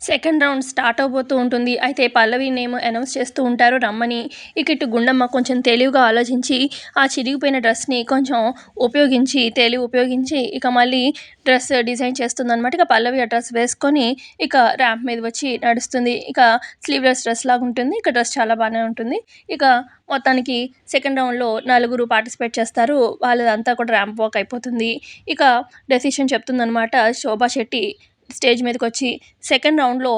Second round start అవబోతూ ఉంటుంది. అయితే పల్లవి name announce చేస్తూ ఉంటారు రమ్మని. ఇక ఇటు గుండమ్మ కొంచెం తెలివిగా ఆలోచించి ఆ చిరిగిపోయిన డ్రెస్ని కొంచెం ఉపయోగించి తెలివి ఉపయోగించి ఇక మళ్ళీ డ్రెస్ డిజైన్ చేస్తుందన్నమాట. ఇక పల్లవి ఆ డ్రెస్ వేసుకొని ఇక ర్యాంప్ మీద వచ్చి నడుస్తుంది. ఇక స్లీవ్లెస్ డ్రెస్ లాగా ఉంటుంది. ఇక డ్రెస్ చాలా బాగానే ఉంటుంది. ఇక మొత్తానికి సెకండ్ రౌండ్లో నలుగురు పార్టిసిపేట్ చేస్తారు. వాళ్ళదంతా కూడా ర్యాంప్ వాక్ అయిపోతుంది. ఇక డెసిషన్ చెప్తుందనమాట శోభా శెట్టి. స్టేజ్ మీదకి వచ్చి సెకండ్ రౌండ్లో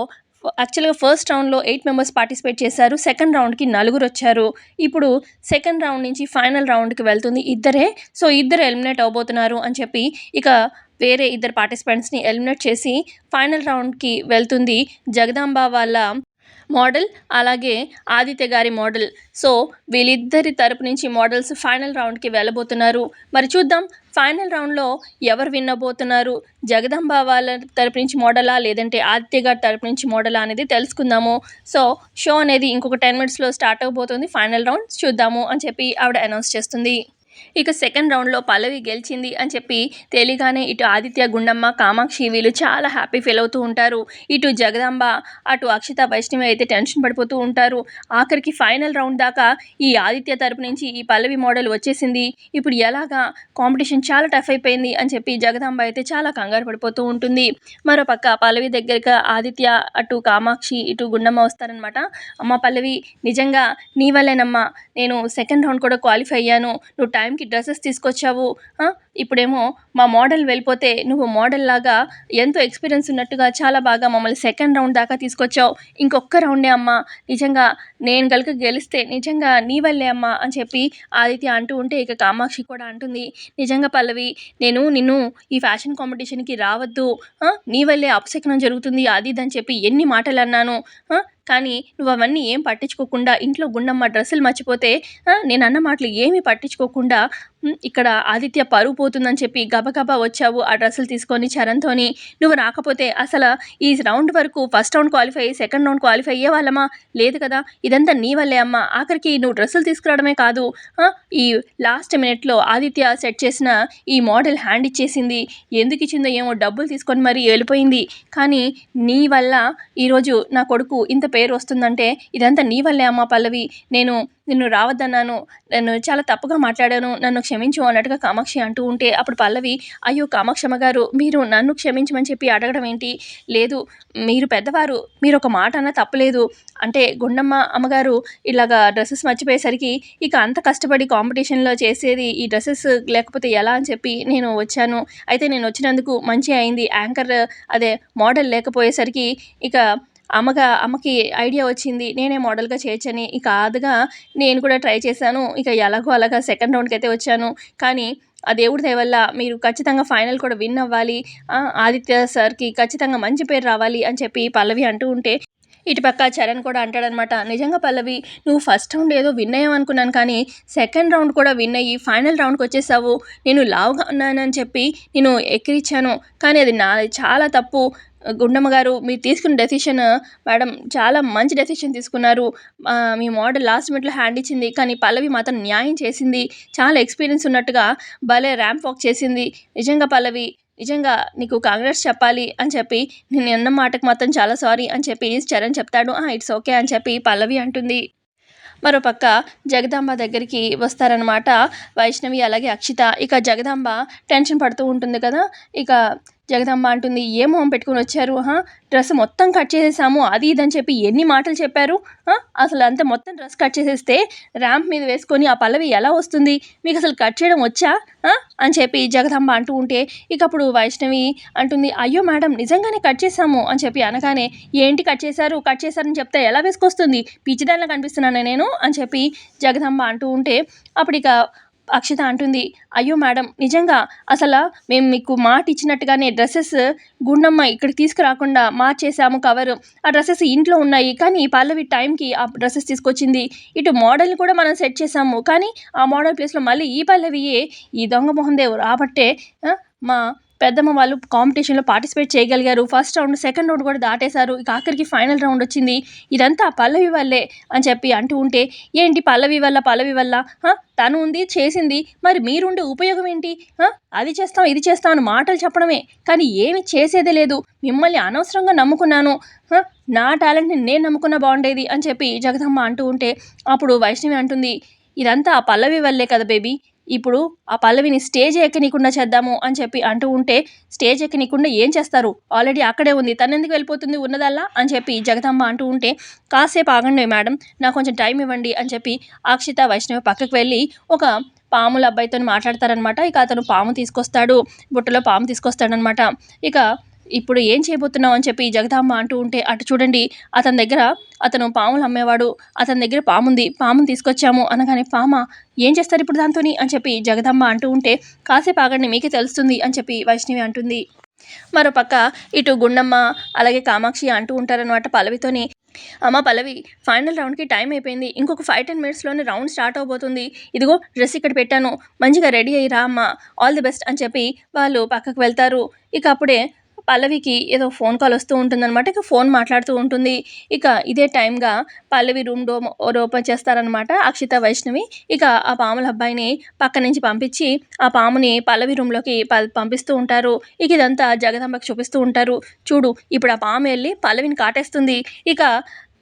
యాక్చువల్గా ఫస్ట్ రౌండ్లో ఎయిట్ మెంబర్స్ పార్టిసిపేట్ చేశారు. సెకండ్ రౌండ్కి నలుగురు వచ్చారు. ఇప్పుడు సెకండ్ రౌండ్ నుంచి ఫైనల్ రౌండ్కి వెళ్తుంది ఇద్దరే. సో ఇద్దరు ఎలిమినేట్ అవబోతున్నారు అని చెప్పి ఇక వేరే ఇద్దరు పార్టిసిపెంట్స్ని ఎలిమినేట్ చేసి ఫైనల్ రౌండ్కి వెళ్తుంది జగదాంబ వాళ్ళ మోడల్ అలాగే ఆదిత్య గారి మోడల్. సో వీళ్ళిద్దరి తరపు నుంచి మోడల్స్ ఫైనల్ రౌండ్కి వెళ్ళబోతున్నారు. మరి చూద్దాం ఫైనల్ రౌండ్లో ఎవరు విన్నబోతున్నారు జగదంబ వాళ్ళ తరపు నుంచి మోడలా లేదంటే ఆదిత్య గారి తరపు నుంచి మోడలా అనేది తెలుసుకుందాము. సో షో అనేది ఇంకొక టెన్ మినిట్స్లో స్టార్ట్ అవబోతుంది ఫైనల్ రౌండ్ చూద్దాము అని చెప్పి ఆవిడ అనౌన్స్ చేస్తుంది. ఇక సెకండ్ రౌండ్లో పల్లవి గెలిచింది అని చెప్పి తేలిగానే ఇటు ఆదిత్య గుండమ్మ కామాక్షి వీళ్ళు చాలా హ్యాపీ ఫీల్ అవుతూ ఉంటారు. ఇటు జగదాంబ అటు అక్షిత వైష్ణవి అయితే టెన్షన్ పడిపోతూ ఉంటారు. ఆఖరికి ఫైనల్ రౌండ్ దాకా ఈ ఆదిత్య తరపు నుంచి ఈ పల్లవి మోడల్ వచ్చేసింది. ఇప్పుడు ఎలాగా కాంపిటీషన్ చాలా టఫ్ అయిపోయింది అని చెప్పి జగదాంబ అయితే చాలా కంగారు పడిపోతూ ఉంటుంది. మరోపక్క పల్లవి దగ్గరకు ఆదిత్య అటు కామాక్షి ఇటు గుండమ్మ వస్తారనమాట అమ్మ పల్లవి నిజంగా నీ వల్లేనమ్మా. నేను సెకండ్ రౌండ్ కూడా క్వాలిఫై అయ్యాను. నువ్వు టైంకి డ్రెస్సెస్ తీసుకొచ్చావు ఇప్పుడేమో మా మోడల్ వెళ్ళిపోతే నువ్వు మోడల్ లాగా ఎంతో ఎక్స్పీరియన్స్ ఉన్నట్టుగా చాలా బాగా మమ్మల్ని సెకండ్ రౌండ్ దాకా తీసుకొచ్చావు. ఇంకొక రౌండే అమ్మా. నిజంగా నేను కనుక గెలిస్తే నిజంగా నీ వల్లే అమ్మా అని చెప్పి ఆదిత్య అంటూ ఉంటే ఇక కామాక్షి కూడా అంటుంది. నిజంగా పల్లవి నేను నిన్ను ఈ ఫ్యాషన్ కాంపిటీషన్కి రావద్దు నీ వల్లే అపశకనం జరుగుతుంది అది ఇది అని చెప్పి ఎన్ని మాటలు అన్నాను కానీ నువ్వు అవన్నీ ఏం పట్టించుకోకుండా ఇంట్లో గుండమ్మ డ్రెస్సులు మర్చిపోతే నేను అన్న మాటలు ఏమీ పట్టించుకోకుండా ఇక్కడ ఆదిత్య పరువు పోతుందని చెప్పి గబగబా వచ్చావు. ఆ డ్రెస్సులు తీసుకొని చరణ్తోని నువ్వు రాకపోతే అసలు ఈ రౌండ్ వరకు ఫస్ట్ రౌండ్ క్వాలిఫై అయ్యి సెకండ్ రౌండ్ క్వాలిఫై అయ్యే వాళ్ళమా? లేదు కదా ఇదంతా నీ వల్లే అమ్మా. ఆఖరికి నువ్వు డ్రెస్సులు తీసుకురావడమే కాదు. ఈ లాస్ట్ మినిట్లో ఆదిత్య సెట్ చేసిన ఈ మోడల్ హ్యాండ్ ఇచ్చేసింది. ఎందుకు ఇచ్చిందో ఏమో డబ్బులు తీసుకొని మరీ వెళ్ళిపోయింది. కానీ నీ వల్ల ఈరోజు నా కొడుకు ఇంత పేరు వస్తుందంటే ఇదంతా నీ వల్లే అమ్మా పల్లవి. నేను నిన్ను రావద్దన్నాను. నేను చాలా తప్పుగా మాట్లాడాను. నన్ను క్షమించు అన్నట్టుగా కామాక్షి అంటూ ఉంటే అప్పుడు పల్లవి అయ్యో కామాక్షమ్మ గారు మీరు నన్ను క్షమించమని చెప్పి అడగడం ఏంటి? లేదు మీరు పెద్దవారు మీరు ఒక మాట అన్న తప్పలేదు. అంటే గుండమ్మ అమ్మగారు ఇలాగా డ్రెస్సెస్ మర్చిపోయేసరికి ఇక అంత కష్టపడి కాంపిటీషన్లో చేసేది ఈ డ్రెస్సెస్ లేకపోతే ఎలా అని చెప్పి నేను వచ్చాను. అయితే నేను వచ్చినందుకు మంచి అయింది. యాంకర్ అదే మోడల్ లేకపోయేసరికి ఇక అమ్మగా అమ్మకి ఐడియా వచ్చింది నేనే మోడల్గా చేయొచ్చని ఇక ఆదుగా నేను కూడా ట్రై చేశాను ఇక ఎలాగో అలాగా సెకండ్ రౌండ్కి అయితే వచ్చాను కానీ ఆ దేవుడి దయవల్ల మీరు ఖచ్చితంగా ఫైనల్ కూడా విన్ అవ్వాలి ఆదిత్య సార్కి ఖచ్చితంగా మంచి పేరు రావాలి అని చెప్పి పల్లవి అంటూ ఉంటే ఇటుపక్క చరణ్ కూడా అంటాడనమాట నిజంగా పల్లవి నువ్వు ఫస్ట్ రౌండ్ ఏదో విన్ అయ్యావనుకున్నాను కానీ సెకండ్ రౌండ్ కూడా విన్ అయ్యి ఫైనల్ రౌండ్కి వచ్చేసావు నేను లావుగా ఉన్నానని చెప్పి నేను ఎక్కిరిచ్చాను కానీ అది నా చాలా తప్పు గుండమ్మ గారు మీరు తీసుకున్న డెసిషన్ మేడం చాలా మంచి డెసిషన్ తీసుకున్నారు. మీ మోడల్ లాస్ట్ మినిట్లో హ్యాండ్ ఇచ్చింది కానీ పల్లవి మాత్రం న్యాయం చేసింది. చాలా ఎక్స్పీరియన్స్ ఉన్నట్టుగా భలే ర్యాంప్ వాక్ చేసింది. నిజంగా పల్లవి నిజంగా నీకు కాంగ్రెస్ చెప్పాలి అని చెప్పి నేను అన్న మాటకు మాత్రం చాలా సారీ అని చెప్పి చరణ్ చెప్తాడు. ఇట్స్ ఓకే అని చెప్పి పల్లవి అంటుంది. మరోపక్క జగదాంబ దగ్గరికి వస్తారనమాట వైష్ణవి అలాగే అక్షిత. ఇక జగదాంబ టెన్షన్ పడుతూ ఉంటుంది కదా. ఇక జగదంబ అంటుంది ఏ మొహం పెట్టుకుని వచ్చారు? హా డ్రెస్ మొత్తం కట్ చేసేసాము. అది ఇది అని చెప్పి ఎన్ని మాటలు చెప్పారు? అసలు అంత మొత్తం డ్రెస్ కట్ చేసేస్తే ర్యాంప్ మీద వేసుకొని ఆ పల్లవి ఎలా వస్తుంది? మీకు అసలు కట్ చేయడం వచ్చా? అని చెప్పి జగదంబ అంటూ ఉంటే ఇక అప్పుడు వైష్ణవి అంటుంది అయ్యో మేడం నిజంగానే కట్ చేసాము. అని చెప్పి అనగానే ఏంటి కట్ చేశారు? కట్ చేశారని చెప్తే ఎలా వేసుకొస్తుంది? పిచ్చిదానిలా కనిపిస్తున్నాను నేను? అని చెప్పి జగదంబ అంటూ ఉంటే అప్పుడు ఇక అక్షిత అంటుంది అయ్యో మేడం నిజంగా అసలు మేము మీకు మాట ఇచ్చినట్టుగానే డ్రెస్సెస్ గుండమ్మ ఇక్కడికి తీసుకురాకుండా మార్చేసాము కవరు. ఆ డ్రెస్సెస్ ఇంట్లో ఉన్నాయి కానీ ఈ పల్లవి టైంకి ఆ డ్రెస్సెస్ తీసుకొచ్చింది. ఇటు మోడల్ని కూడా మనం సెట్ చేసాము కానీ ఆ మోడల్ ప్లేస్లో మళ్ళీ ఈ పల్లవియే ఈ దొంగ మొహం దేవు రాబట్టే మా పెద్దమ్మ వాళ్ళు కాంపిటీషన్లో పార్టిసిపేట్ చేయగలిగారు. ఫస్ట్ రౌండ్ సెకండ్ రౌండ్ కూడా దాటేశారు. ఇక ఆఖరికి ఫైనల్ రౌండ్ వచ్చింది. ఇదంతా పల్లవి వల్లే అని చెప్పి అంటూ ఉంటే ఏంటి పల్లవి వల్ల పల్లవి వల్ల? తను ఉంది చేసింది. మరి మీరుండే ఉపయోగం ఏంటి? అది చేస్తాం ఇది చేస్తాం అని మాటలు చెప్పడమే. కానీ ఏమి చేసేదే లేదు. మిమ్మల్ని అనవసరంగా నమ్ముకున్నాను. నా టాలెంట్ని నేను నమ్ముకున్న బాగుండేది అని చెప్పి జగదమ్మ అంటూ ఉంటే అప్పుడు వైష్ణవి అంటుంది ఇదంతా ఆ పల్లవి వల్లే కదా బేబీ. ఇప్పుడు ఆ పల్లవిని స్టేజ్ ఎక్కనీయకుండా చేద్దాము అని చెప్పి అంటూ ఉంటే స్టేజ్ ఎక్కనీయకుండా ఏం చేస్తారు? ఆల్రెడీ అక్కడే ఉంది. తన ఎందుకు వెళ్ళిపోతుంది ఉన్నదల్లా? అని చెప్పి జగదమ్మ అంటూ ఉంటే కాసేపు ఆగండి మేడం నాకు కొంచెం టైం ఇవ్వండి అని చెప్పి అక్షిత వైష్ణవి పక్కకు వెళ్ళి ఒక పాముల అబ్బాయితో మాట్లాడతారనమాట ఇక అతను పాము తీసుకొస్తాడు బుట్టలో పాము తీసుకొస్తాడనమాట ఇక ఇప్పుడు ఏం చేయబోతున్నావు అని చెప్పి జగదాంబ అంటూ ఉంటే అటు చూడండి అతని దగ్గర అతను పాములు అమ్మేవాడు అతని దగ్గర పాముంది పాముని తీసుకొచ్చాము అనగానే పామ ఏం చేస్తారు ఇప్పుడు దాంతోని? అని చెప్పి జగదాంబ అంటూ ఉంటే కాసేపు ఆగండి మీకే తెలుస్తుంది అని చెప్పి వైష్ణవి అంటుంది. మరోపక్క ఇటు గుండమ్మ అలాగే కామాక్షి అంటూ ఉంటారనమాట పల్లవితోని. అమ్మ పల్లవి ఫైనల్ రౌండ్కి టైం అయిపోయింది ఇంకొక ఫైవ్ టెన్ మినిట్స్లోనే రౌండ్ స్టార్ట్ అవబోతుంది. ఇదిగో డ్రెస్ ఇక్కడ పెట్టాను మంచిగా రెడీ అయ్యి రా అమ్మ ఆల్ ది బెస్ట్ అని చెప్పి వాళ్ళు పక్కకు వెళ్తారు. ఇక అప్పుడే పల్లవికి ఏదో ఫోన్ కాల్ వస్తూ ఉంటుందన్నమాట. ఇక ఫోన్ మాట్లాడుతూ ఉంటుంది. ఇక ఇదే టైంగా పల్లవి రూమ్ డోర్ ఓపెన్ చేస్తారనమాట అక్షిత వైష్ణవి. ఇక ఆ పాముల అబ్బాయిని పక్క నుంచి పంపించి ఆ పాముని పల్లవి రూమ్లోకి ప పంపిస్తూ ఉంటారు. ఇక ఇదంతా జగదంబకి చూపిస్తూ ఉంటారు. చూడు ఇప్పుడు ఆ పాము వెళ్ళి పల్లవిని కాటేస్తుంది. ఇక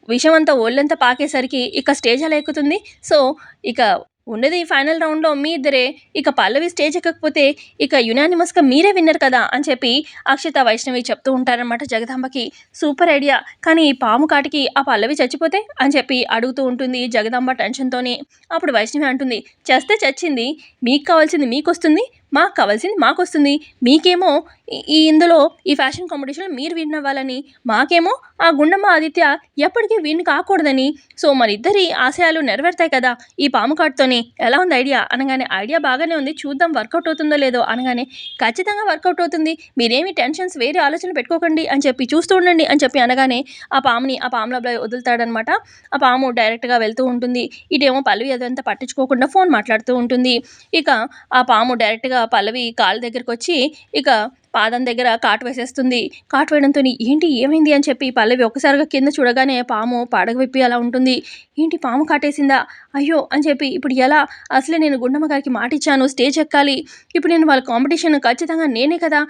విషమంతా అంతా ఒళ్ళంతా పాకేసరికి ఇక స్టేజ్ అలా ఎక్కుతుంది. సో ఇక ఉన్నది ఫైనల్ రౌండ్లో మీ ఇద్దరే. ఇక పల్లవి స్టేజ్ ఎక్కకపోతే ఇక యునానిమస్గా మీరే విన్నర్ కదా అని చెప్పి అక్షిత వైష్ణవి చెప్తూ ఉంటారనమాట జగదాంబకి. Super idea. కానీ ఈ పాము కాటికి ఆ పల్లవి చచ్చిపోతే అని చెప్పి అడుగుతూ ఉంటుంది జగదాంబ టెన్షన్తోనే. అప్పుడు వైష్ణవి అంటుంది చేస్తే చచ్చింది. మీకు కావాల్సింది మీకు వస్తుంది మాకు కావాల్సింది మాకు వస్తుంది మీకేమో ఈ- ఇందులో ఈ ఫ్యాషన్ కాంపిటీషన్లో మీరు విన్ అవ్వాలని మాకేమో ఆ గుండమ్మ ఆదిత్య ఎప్పటికీ విన్ కాకూడదని. సో మరిద్దరి ఇద్దరి ఆశయాలు నెరవేరుతాయి కదా. ఈ పాము కార్డ్తోనే ఎలా ఉంది ఐడియా? అనగానే ఐడియా బాగానే ఉంది. చూద్దాం వర్కౌట్ అవుతుందో లేదో అనగానే ఖచ్చితంగా వర్కౌట్ అవుతుంది. మీరేమి టెన్షన్స్ వేరే ఆలోచన పెట్టుకోకండి అని చెప్పి చూస్తూ ఉండండి అని చెప్పి అనగానే ఆ పాముని ఆ పాములో వదులుతాడనమాట. ఆ పాము డైరెక్ట్గా వెళ్తూ ఉంటుంది. ఇటేమో పల్లవి అదంతా పట్టించుకోకుండా ఫోన్ మాట్లాడుతూ ఉంటుంది. ఇక ఆ పాము డైరెక్ట్గా పల్లవి కాళ్ళ దగ్గరికి వచ్చి ఇక పాదం దగ్గర కాటు వేసేస్తుంది. కాటు వేయడంతో ఏంటి ఏమైంది అని చెప్పి పల్లవి ఒక్కసారిగా కింద చూడగానే పాము పాడగ విప్పి అలా ఉంటుంది. ఏంటి పాము కాటేసిందా? అయ్యో అని చెప్పి ఇప్పుడు ఎలా? అసలే నేను గుండమ్మ గారికి మాట ఇచ్చాను స్టేజ్ ఎక్కాలి. ఇప్పుడు నేను వాళ్ళ కాంపిటీషన్ ఖచ్చితంగా నేనే కదా.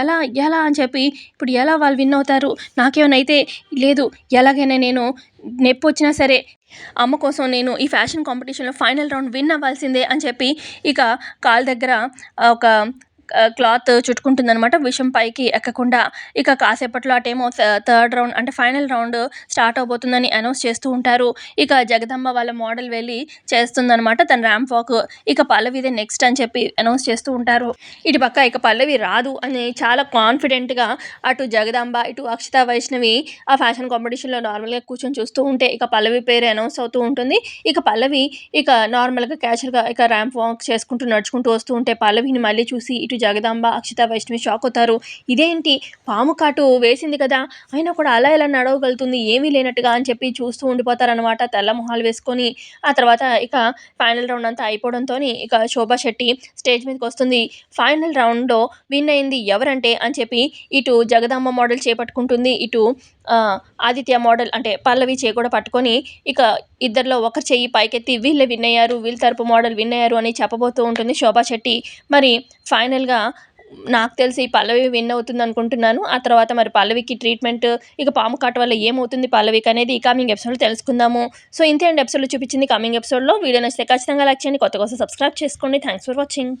ఎలా ఎలా అని చెప్పి ఇప్పుడు ఎలా వాళ్ళు విన్ అవుతారు? నాకేమైనా లేదు. ఎలాగైనా నేను నొప్పి వచ్చినా సరే అమ్మ కోసం నేను ఈ ఫ్యాషన్ కాంపిటీషన్లో ఫైనల్ రౌండ్ విన్ అవ్వాల్సిందే అని చెప్పి ఇక కాల్ దగ్గర ఒక క్లాత్ చుట్టుకుంటుందనమాట విషం పైకి ఎక్కకుండా ఇక కాసేపట్లో అటేమో థర్డ్ రౌండ్ అంటే ఫైనల్ రౌండ్ స్టార్ట్ అవబోతుందని అనౌన్స్ చేస్తూ ఉంటారు. ఇక జగదంబ వాళ్ళ మోడల్ వెళ్ళి చేస్తుందనమాట తన ర్యాంప్ వాక్ ఇక పల్లవిదే నెక్స్ట్ అని చెప్పి అనౌన్స్ చేస్తూ ఉంటారు. ఇటు పక్క ఇక పల్లవి రాదు అని చాలా కాన్ఫిడెంట్గా అటు జగదాంబ ఇటు అక్షిత వైష్ణవి ఆ ఫ్యాషన్ కాంపిటీషన్లో నార్మల్గా కూర్చొని చూస్తూ ఉంటే ఇక పల్లవి పేరు అనౌన్స్ అవుతూ ఉంటుంది. ఇక పల్లవి ఇక నార్మల్గా క్యాజువల్గా ఇక ర్యాంప్ వాక్ చేసుకుంటూ నడుచుకుంటూ వస్తూ ఉంటే పల్లవిని మళ్ళీ చూసి ఇటు ఇటు జగదాంబ అక్షిత వైష్ణవి షాక్ అవుతారు. ఇదేంటి? పాము కాటు వేసింది కదా. అయినా కూడా అలా ఎలా నడవగలుగుతుంది? ఏమీ లేనట్టుగా అని చెప్పి చూస్తూ ఉండిపోతారనమాట తెల్ల మొహాలు వేసుకొని. ఆ తర్వాత ఇక ఫైనల్ రౌండ్ అంతా అయిపోవడంతో ఇక శోభా శెట్టి స్టేజ్ మీదకి వస్తుంది. ఫైనల్ రౌండ్లో విన్ అయింది ఎవరంటే అని చెప్పి ఇటు జగదాంబ మోడల్ చేపట్టుకుంటుంది. ఇటు ఆదిత్య మోడల్ అంటే పల్లవి చేయి కూడా పట్టుకొని ఇక ఇద్దరిలో ఒకరి చెయ్యి పైకెత్తి వీళ్ళే విన్ అయ్యారు వీళ్ళ తరపు మోడల్ విన్ అయ్యారు అని చెప్పబోతూ ఉంటుంది శోభా శెట్టి. మరి ఫైనల్గా నాకు తెలిసి పల్లవి విన్ అవుతుంది అనుకుంటున్నాను. ఆ తర్వాత మరి పల్లవికి ట్రీట్మెంట్ ఇక పాము కాట వల్ల ఏమవుతుంది పల్లవికి అనేది ఈ కమింగ్ ఎపిసోడ్లో తెలుసుకుందాము. సో ఇంతే అండి ఎపిసోడ్లో చూపించింది కమింగ్ ఎపిసోడ్లో వీడియో నచ్చితే ఖచ్చితంగా లైక్ చేయండి కొత్త కోసం సబ్స్క్రైబ్ చేసుకోండి. Thanks for watching